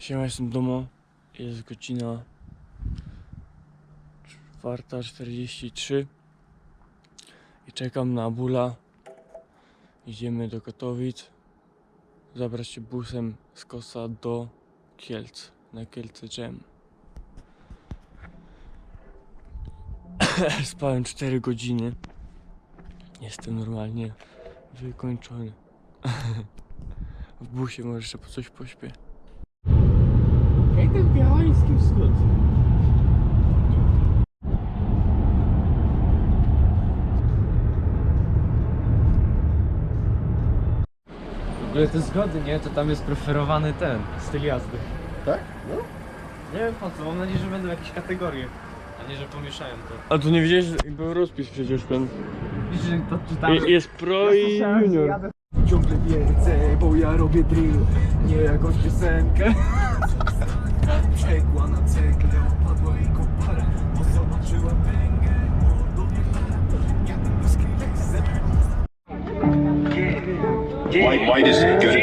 Siema, jestem w domu. Jest godzina 4.43 i czekam na Bula. Idziemy do Katowic. Zabrać się busem z Kosa do Kielc, na Kielce Jam. Spałem 4 godziny. Jestem normalnie wykończony. w busie może jeszcze po coś pośpię. Białański wschód? W ogóle te zgody, nie? To tam jest preferowany ten styl jazdy. Tak? No. Nie wiem po co, mam nadzieję, że będą jakieś kategorie, a nie, że pomieszają to. A tu nie widziałeś, że był rozpis przecież ten. Że to czytałem. Je- Jest pro i junior. Ciągle wiercę, bo ja robię drill Nie jakąś piosenkę White, is good.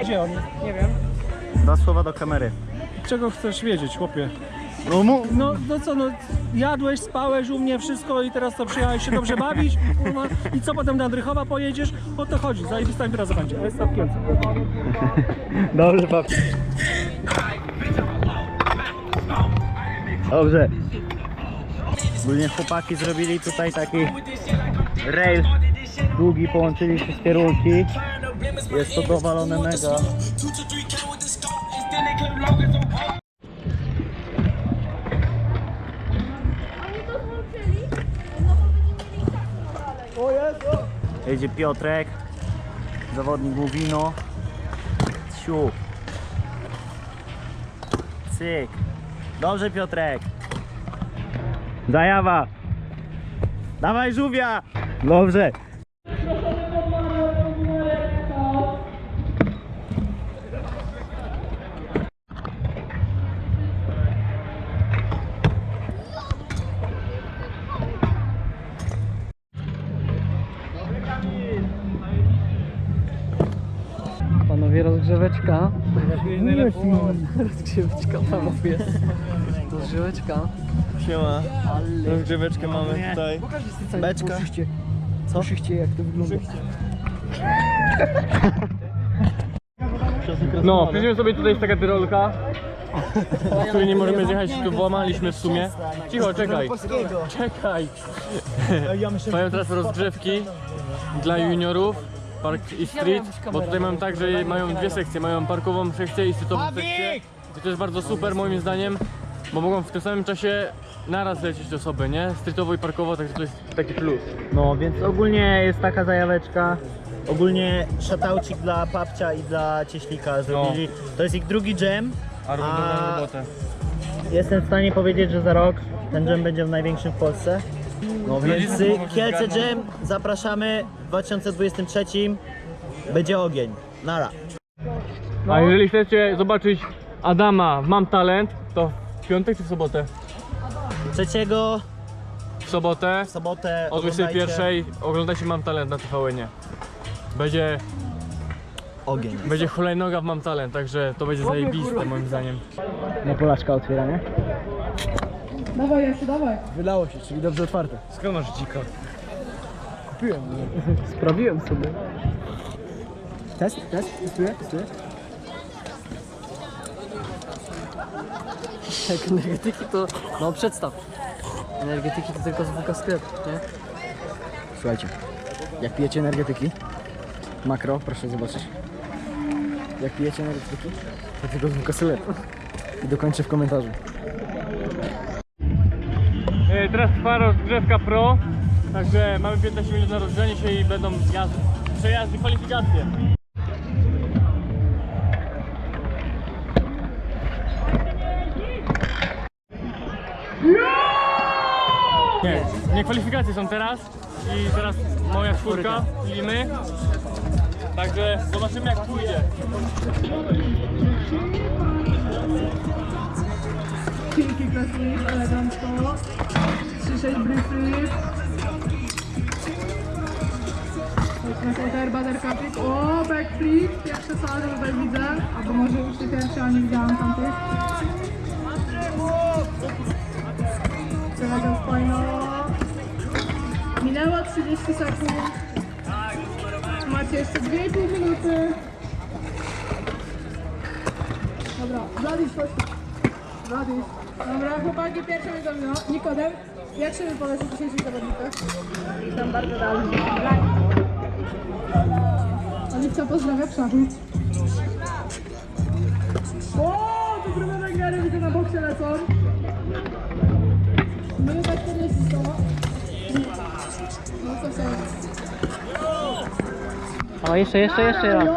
Gdzie on? Nie wiem. Dwa słowa do kamery Czego chcesz wiedzieć, chłopie? No mu... No, no co, no jadłeś, spałeś u mnie, wszystko i teraz to przyjechałeś się dobrze bawić? Kurwa, I co potem do Andrychowa pojedziesz? O to chodzi, zajebista impreza będzie. Ale Kielce. Dobrze papi Dobrze Ogólnie chłopaki zrobili tutaj taki rail długi, połączyli się z kierunki Jest to dowalone mega Jedzie Piotrek, zawodnik Głowino. Siu. Cyk. Dobrze Piotrek. Zajawa. Dawaj żółwia. Dobrze. Panowie, rozgrzeweczka. Rozgrzeweczka, panowie. Rozgrzeweczka. Siema. Rozgrzeweczkę mamy tutaj. Beczka. Co? Słyszycie jak to wygląda? No, przejdziemy sobie tutaj jest taka tyrolka, w której nie możemy zjechać, tu włamaliśmy w sumie. Cicho, czekaj. Czekaj. Mają teraz rozgrzewki dla juniorów. Park i street, bo tutaj mają tak, że mają dwie sekcje, mają parkową sekcję i streetową sekcję. I to jest bardzo super moim zdaniem, bo mogą w tym samym czasie naraz lecieć osoby, nie? Streetowo i parkowo, także to jest taki plus. No więc ogólnie jest taka zajaweczka. Ogólnie szatałcik dla papcia i dla cieślika zrobili. To jest ich drugi jam. A robią A- dobrą robotę. Jestem w stanie powiedzieć, że za rok ten jam będzie największym w Polsce. No więc y, Kielce Jam zapraszamy w 2023. Będzie ogień. Nara. A jeżeli chcecie zobaczyć Adama w Mam Talent, to w piątek czy w sobotę? Trzeciego W sobotę w sobotę o oglądajcie 21 oglądajcie Mam Talent na TVN-ie. Będzie, Ogień. będzie hulajnoga w Mam Talent, także to będzie zajebiste moim zdaniem. Na Polaczka otwiera, nie? Dawaj, Jasiu, dawaj. Wydało się, czyli dobrze otwarte. Skąd masz dzika? Kupiłem. Sprawiłem sobie. Test, test, testuję, testuję. Jak energetyki to, no przedstaw. Energetyki to tylko zwykły sklep, nie? Słuchajcie, jak pijecie energetyki, makro, proszę zobaczyć. Jak pijecie energetyki, to tylko zwykły sylep. I dokończę w komentarzu. E, Teraz trwa rozgrzewka pro, także mamy 15 minut na rozgrzanie się i będą jazdy, przejazdy, kwalifikacje. Nie, nie kwalifikacje są teraz i teraz moja czwórka, czyli my. Także zobaczymy jak pójdzie. Pięknie klasujesz, elegancko. 3-6 bryfy. Counter, buzzer kick. O, backflip. Pierwsze salto tutaj widzę. Albo może już nie pierwsze, a nie widziałam tamtych. Przechodzą fajno. Minęło 30 sekund. Macie jeszcze 2,5 minuty. Dobra, Wladis, chodź. Wladis. Dobra, chłopaki, pierwsze wiadomo. Nikodem, jak się wypowiesz o dzisiejszych zawodnikach? Tam bardzo dobrze. Oliwcia pozdrawia przodów. O, to próba wygrane, widzę na boksie lecą. Minuta 40 to. No co się O, jeszcze, jeszcze, jeszcze raz.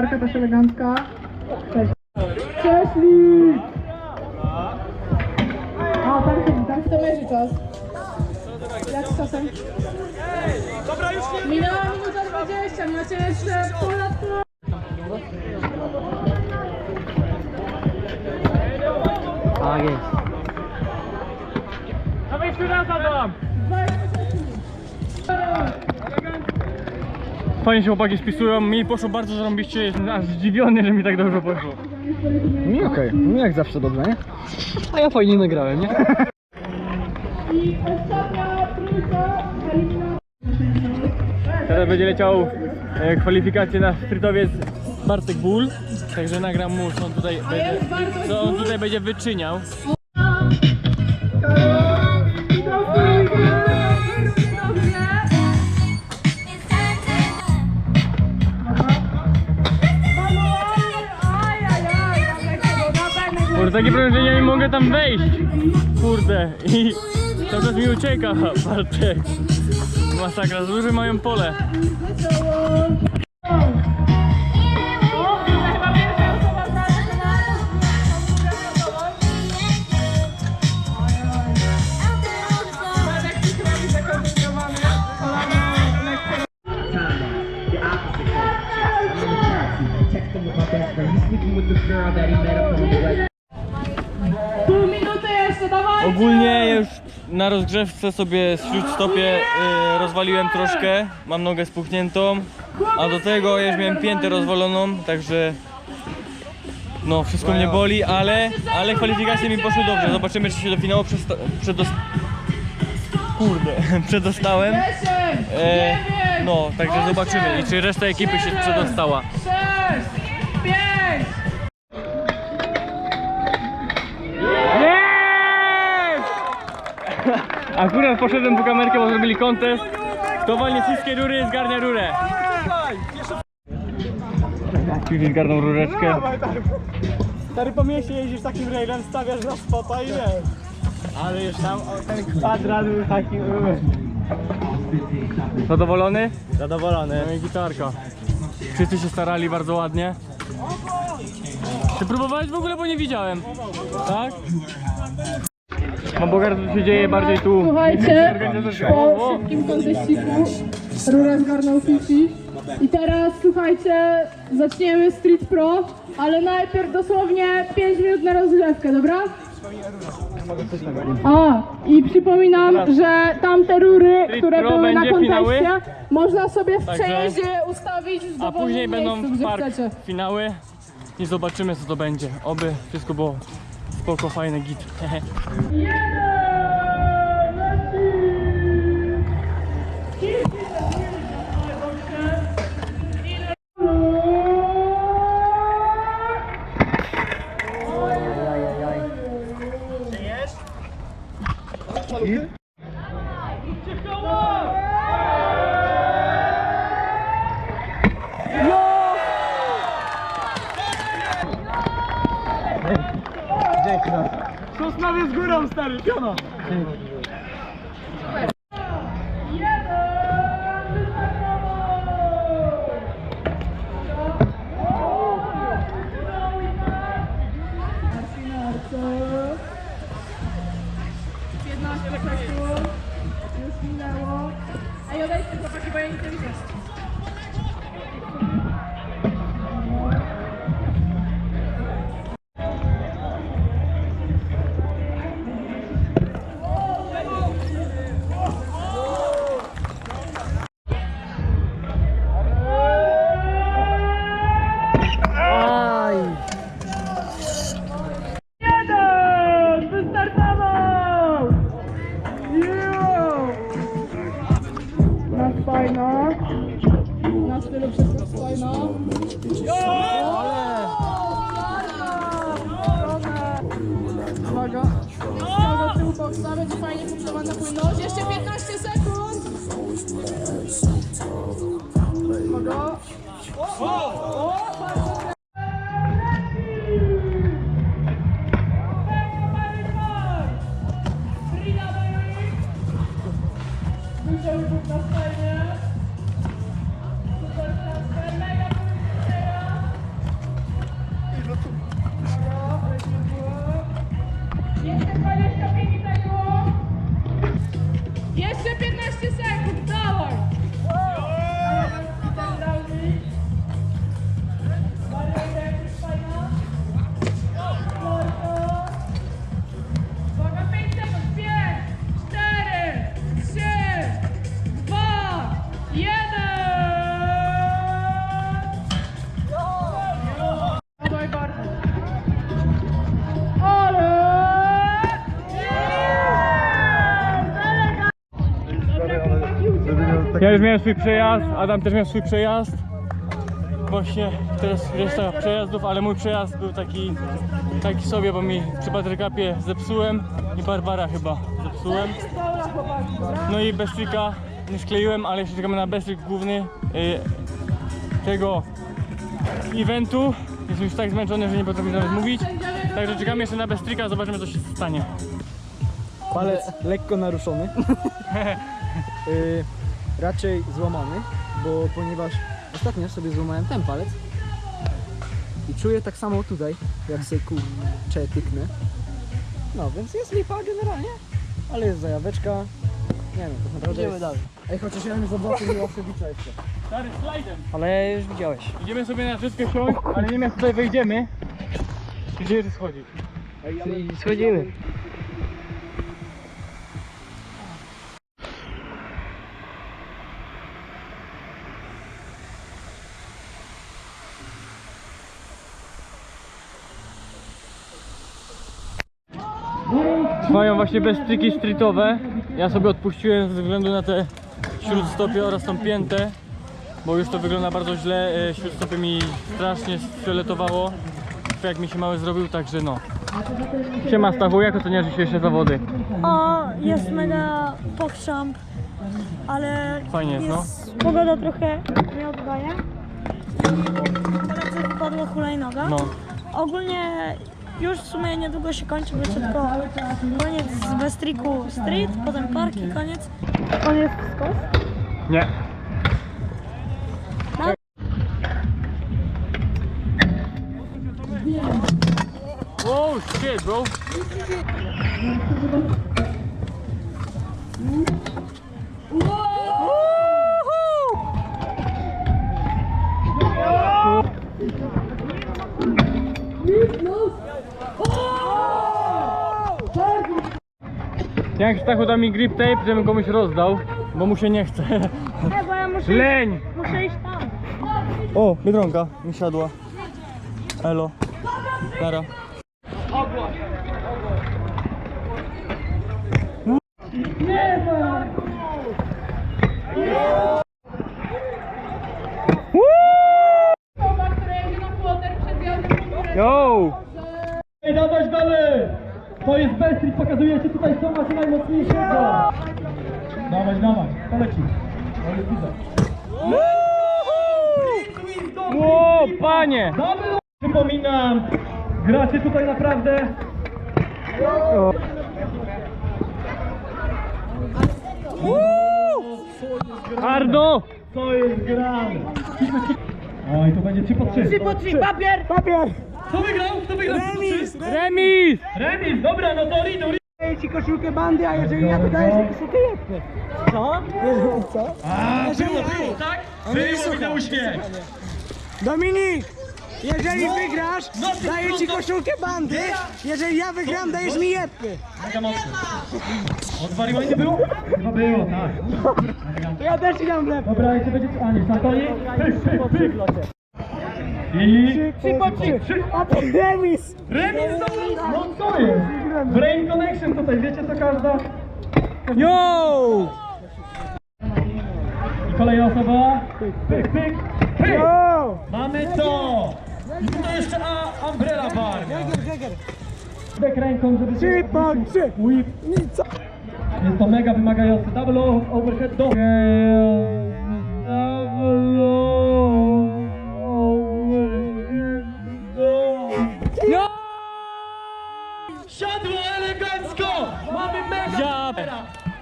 Flarka też elegancka. Cześć. Cześć Lee! A, tam się, tam się to mierzy czas. Jak z czasem? Minęła minuta 20, macie jeszcze ponad pół. Tak jest. Dawaj jeszcze raz Adam! Fajnie się chłopaki spisują, mi poszło bardzo zarąbiście, jestem aż zdziwiony, że mi tak dobrze poszło. Mi okej, mi jak zawsze dobrze, nie? A ja fajnie nagrałem, nie? I ostatnia trójka. Teraz będzie leciał e, kwalifikację na streetowiec Bartek Ból, także nagram mu, co on tutaj będzie, co on tutaj będzie wyczyniał. Kurde, takie problem, że ja nie mogę tam wejść. Kurde, i cały czas mi ucieka Bartek. Masakra, duże mają pole. Pół minuty jeszcze, dawaj! Ogólnie ja już na rozgrzewce sobie z śródstopie y, rozwaliłem troszkę, mam nogę spuchniętą, a do tego ja już miałem piętę rozwaloną, także no wszystko mnie boli, ale, ale kwalifikacje mi poszły dobrze, zobaczymy czy się do finału przesta- przedos... Kurde, przedostałem. 10, E, 9, no, także zobaczymy i czy reszta ekipy się przedostała. Akurat poszedłem po kamerkę, bo zrobili kontest. Kto walnie wszystkie rury, zgarnia rurę. Czyli zgarną rureczkę. Stary po mieście jeździsz takim railem, stawiasz na spota i wiesz. Ale już tam o, ten kwadrat był taki... Zadowolony? Zadowolony. No i gitarka. Wszyscy się starali bardzo ładnie. Ty próbowałeś w ogóle, bo nie widziałem. Tak? Mam bogar, co się dzieje bardziej tu. Słuchajcie, po szybkim konteściku Rura zgarnął Fifi. I teraz słuchajcie, zaczniemy Street Pro, ale najpierw dosłownie 5 minut na rozgrzewkę, dobra? A, i przypominam, że tamte rury, które Pro były na będzie finały. można sobie w Także- przejeździe ustawić w A dowolnym później będą miejscu, gdzie park chcecie. finały i zobaczymy co to będzie. Oby wszystko było spoko, fajne, git. Gonna. Ja już miałem swój przejazd, Adam też miał swój przejazd. Właśnie teraz reszta przejazdów, ale mój przejazd był taki, taki sobie, bo mi przy Patrykapie zepsułem i Barbara chyba zepsułem. No i Bestrika nie skleiłem, ale jeszcze czekamy na Bestrik główny y, tego eventu. Jestem już tak zmęczony, że nie potrafię nawet mówić. Także czekamy jeszcze na Bestrika, zobaczymy co się stanie. Palec lekko naruszony. y, raczej złamany, bo ponieważ ostatnio sobie złamałem ten palec i czuję tak samo tutaj, jak sobie kurczę tyknę. No, więc jest lipa generalnie, ale jest zajaweczka. Nie wiem, tak naprawdę Idziemy dalej. Ej, chociaż ja bym zobaczył Miłoszewicza jeszcze. Stary, slajdem. Ale już widziałeś. Idziemy sobie na wszystkie siąść, ale nie wiem jak tutaj wejdziemy. Gdzie ty schodzić? Schodzimy. Właśnie bezstryki streetowe. Ja sobie odpuściłem ze względu na te śródstopie oraz tą piętę, bo już to wygląda bardzo źle. E, Śródstopie mi strasznie sfioletowało. Jak mi się mały zrobił, także no. Siema Stachu, jak oceniasz dzisiejsze zawody? O, jest mega pokrzamp, ale Fajnie jest, no. pogoda trochę nie oddaje. Koledze wypadła hulajnoga. No. Ogólnie już w sumie niedługo się kończy, bo jeszcze tylko koniec z Bestriku Street, potem park i koniec. Koniec skos. Nie. Wow, shit, bro. Jak Stachu da mi grip tape, żebym komuś rozdał, bo mu się nie chce. Nie, bo ja muszę, Leń! muszę iść tam. O, Biedronka mi siadła. Elo. Nara. Yo! To Bestrit, pokazujecie tutaj co macie najmocniejszego. Dawać, poleci. To jest widzę. Ło, panie! Double Przypominam, gracie tutaj naprawdę Ardo! Co jest grane? Oj, to będzie 3 po 3. 3 po 3, papier! Papier! Kto wygrał? Kto wygrał? Remis! Remis! Remis, dobra, no to Ridu, Daję ci koszulkę bandy, a jeżeli ja to daję ci koszulkę jepy. Co? Co? A, było, było, tak? Było, widzę uśmiech. Dominik! Jeżeli wygrasz, daję ci koszulkę bandy. Jeżeli ja wygram, dajesz mi jepy. Mega mocno. Odwaliło nie było? Chyba było, tak. To ja też ci dam lepiej. Dobra, to będzie... A nie? Pyk, pyk, pyk. I... Trzy po trzy. A to remis. Remis znowu? No co jest? Brain connection tutaj, wiecie co każda... Yo! I kolejna osoba. Pyk, pyk, pyk. pyk. O! Mamy to! I tutaj jeszcze a, umbrella bar. Dek ręką, żeby... Trzy po trzy. Whip. Jest to mega wymagający. Double overhead do. Siadło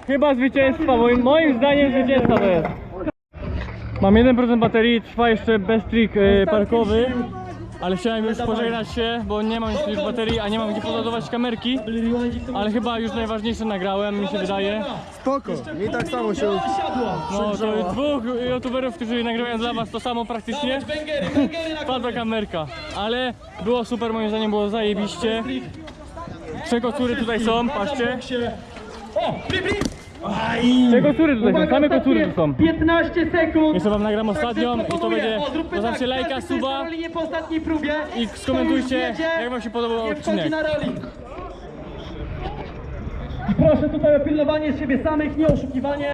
Chyba zwycięstwa, moim, moim zdaniem zwycięstwa to jest. Mam 1% baterii, trwa jeszcze bez trik e, parkowy. Ale chciałem już pożegnać się, bo nie mam już baterii, a nie mam gdzie podładować kamerki. Ale chyba już najważniejsze nagrałem, mi się wydaje. Spoko, mi tak samo się! No to jest dwóch youtuberów, którzy nagrywają dla was to samo praktycznie. Spadła kamerka, ale było super, moim zdaniem było zajebiście. Trzy kocury tutaj są, patrzcie. O! Trzy kocury tutaj są, same kocury tu są. 15 sekund! Jeszcze wam nagram ostatnią i to będzie, zostawcie lajka, suba nie po ostatniej próbie i skomentujcie, jak wam się podobał nie wchodzi odcinek. na roli. I proszę tutaj o pilnowanie siebie samych, nie oszukiwanie.